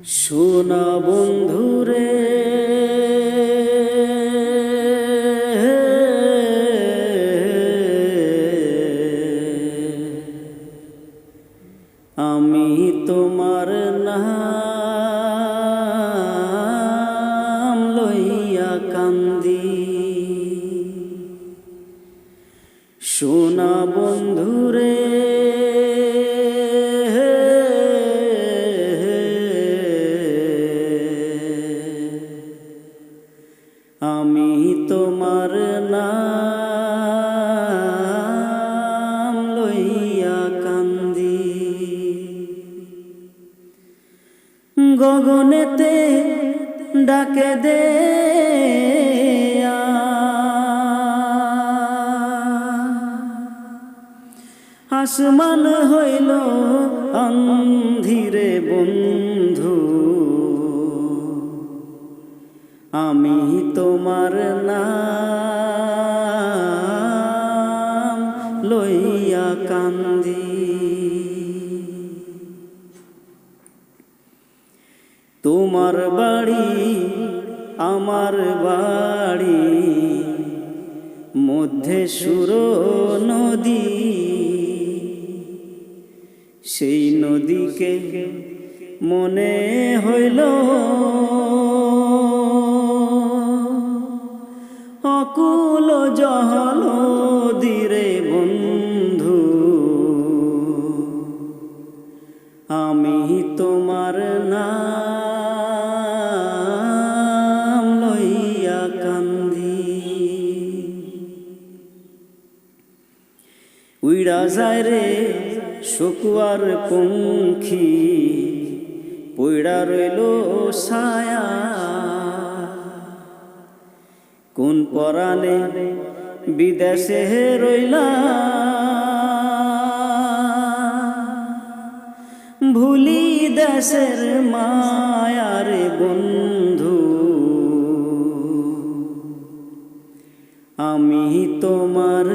সোনা বন্ধুরে আমি তোমার নাম লইয়া কান্দি। সোনা বন্ধুরে আমি তোমার নাম লইয়া কান্দি। গগনেতে ডাকে দে আসমান হইল অন্ধিরে বন্ধু। তোমার নাম লইয়া কান্দি। তোমার বাড়ি, আমার বাড়ি, মধ্যে সুর নদী। সেই নদীকে মনে হইল জহল দিরে বন্ধু। আমি তোমার নাম লইয়া কান্দি। উইড়া যায় রে শুকুয়ার পঙ্খী, পইড়া রইল ছায়া। কোন পরাণে বিদেশে রইলা ভুলি দেশের মায়ার বন্ধু। আমি তোমার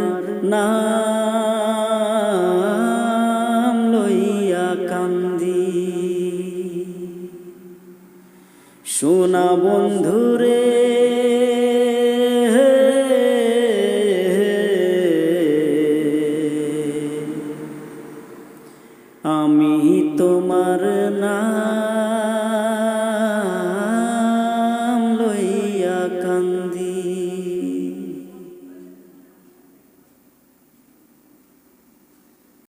লইয়া কান্দি। সোনা বন্ধুরে